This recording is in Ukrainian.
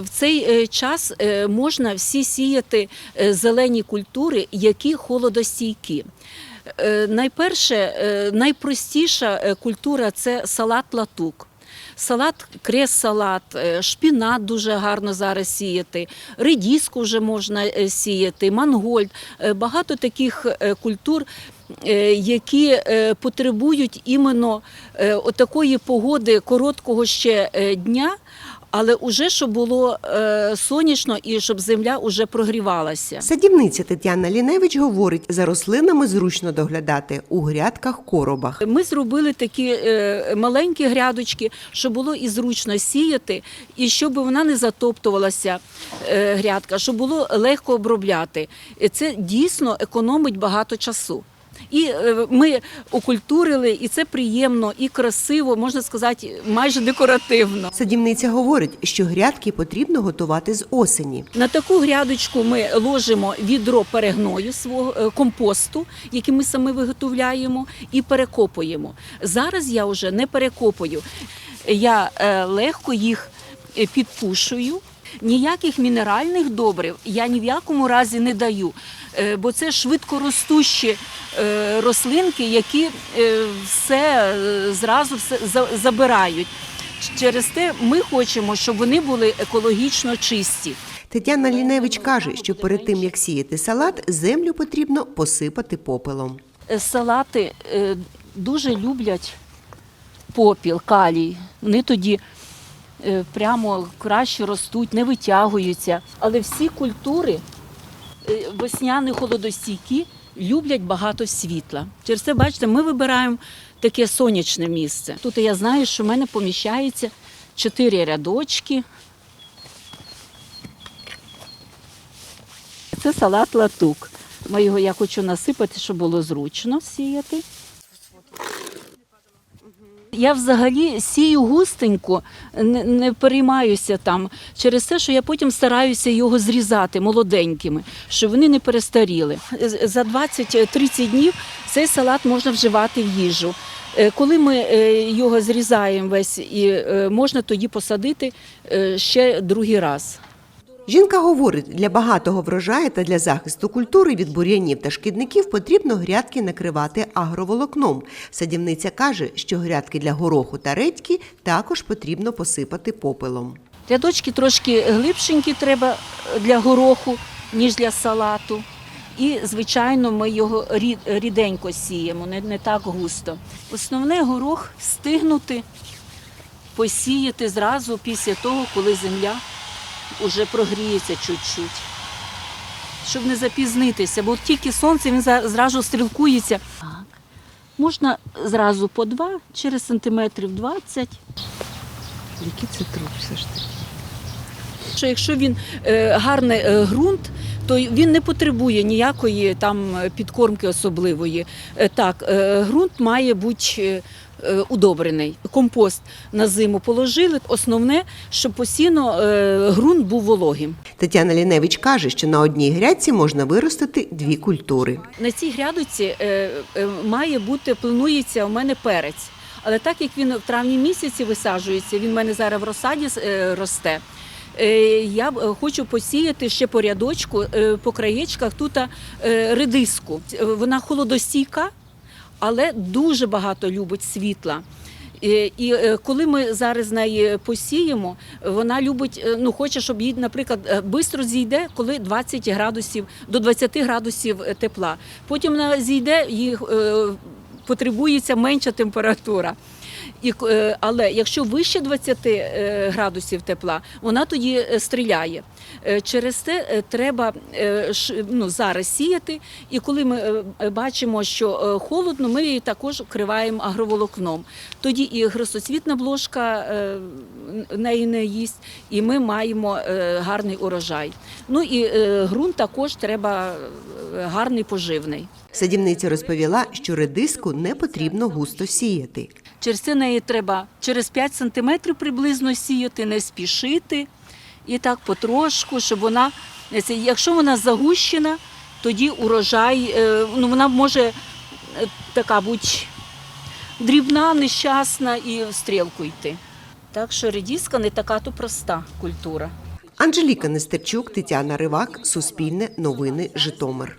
В цей е, час е, можна всі сіяти е, зелені культури, які холодостійкі. Найперше, найпростіша культура це салат латук. Салат, крес-салат, шпінат дуже гарно зараз сіяти, редіску вже можна сіяти, мангольд. Багато таких культур, які потребують іменно отакої погоди короткого ще дня, але уже щоб було е, сонячно і щоб земля уже прогрівалася. Садівниця Тетяна Ліневич говорить, за рослинами зручно доглядати у грядках-коробах. Ми зробили такі е, маленькі грядочки, щоб було і зручно сіяти, і щоб вона не затоптувалася е, грядка, щоб було легко обробляти. Це дійсно економить багато часу. І е, ми окультурили, і це приємно і красиво, можна сказати, майже декоративно. Садівниця говорить, що грядки потрібно готувати з осені. На таку грядочку ми ложимо відро перегною свого е, компосту, який ми самі виготовляємо, і перекопуємо. Зараз я вже не перекопую. Я е, легко їх підпушую. Ніяких мінеральних добрив я ні в якому разі не даю, е, бо це швидкоростущі е, рослинки, які е, все зразу все забирають. Через те ми хочемо, щоб вони були екологічно чисті. Тетяна Ліневич каже, що перед тим як сіяти салат, землю потрібно посипати попелом. Салати дуже люблять попіл, калій. Вони тоді прямо краще ростуть, не витягуються. Але всі культури е, весняні холодостійкі люблять багато світла. Через це, бачите, ми вибираємо таке сонячне місце. Тут я знаю, що в мене поміщається чотири рядочки. Це салат латук. Ми його я хочу насипати, щоб було зручно сіяти. Я взагалі сію густенько, не, не переймаюся там через те, що я потім стараюся його зрізати молоденькими, щоб вони не перестаріли. За 20-30 днів цей салат можна вживати в їжу. Е, Коли ми е, його зрізаємо весь, і е, можна тоді посадити ще другий раз. Жінка говорить, для багатого врожаю та для захисту культури від бур'янів та шкідників потрібно грядки накривати агроволокном. Садівниця каже, що грядки для гороху та редьки також потрібно посипати попелом. Рядочки трошки глибшенькі треба для гороху, ніж для салату. І, звичайно, ми його рід- ріденько сіємо, не, не так густо. Основне горох встигнути посіяти зразу після того, коли земля вже прогріється чуть-чуть. Щоб не запізнитися, бо тільки сонце він зразу стрілкується. Так. Можна зразу по два, через сантиметрів 20. Який це труп все ж таки? що якщо він е, гарний е, ґрунт, то він не потребує ніякої там підкормки особливої. Е, так, е, ґрунт має бути е, удобрений. Компост на зиму положили. Основне, щоб постійно ґрунт був вологим. Тетяна Ліневич каже, що на одній грядці можна виростити дві культури. На цій грядочці е, має бути, планується у мене перець. Але так як він в травні місяці висаджується, він в мене зараз в розсаді росте. Е, Я е, хочу посіяти ще по рядочку, е, по краєчках тут редиску. Вона холодостійка, але дуже багато любить світла. І, коли ми зараз неї посіємо, вона любить, ну хоче, щоб їй, наприклад, швидко зійде, коли 20 градусів до 20 градусів тепла. Потім вона зійде, їй потребується менша температура. І, е, але якщо вище 20 е, градусів тепла, вона тоді е, стріляє. Через це треба ну, зараз сіяти. І коли ми бачимо, що холодно, ми її також вкриваємо агроволокном. Тоді і гросоцвітна бложка неї не їсть, і ми маємо гарний урожай. Ну і ґрунт також треба гарний поживний. Садівниця розповіла, що редиску не потрібно густо сіяти. Через це неї треба через 5 сантиметрів приблизно сіяти, не спішити. І так потрошку, щоб вона, якщо вона загущена, тоді урожай, е, ну вона може е, така бути дрібна, нещасна і в стрілку йти. Так що редіска не така то проста культура. Анжеліка Нестерчук, Тетяна Ривак, Суспільне, Новини, Житомир.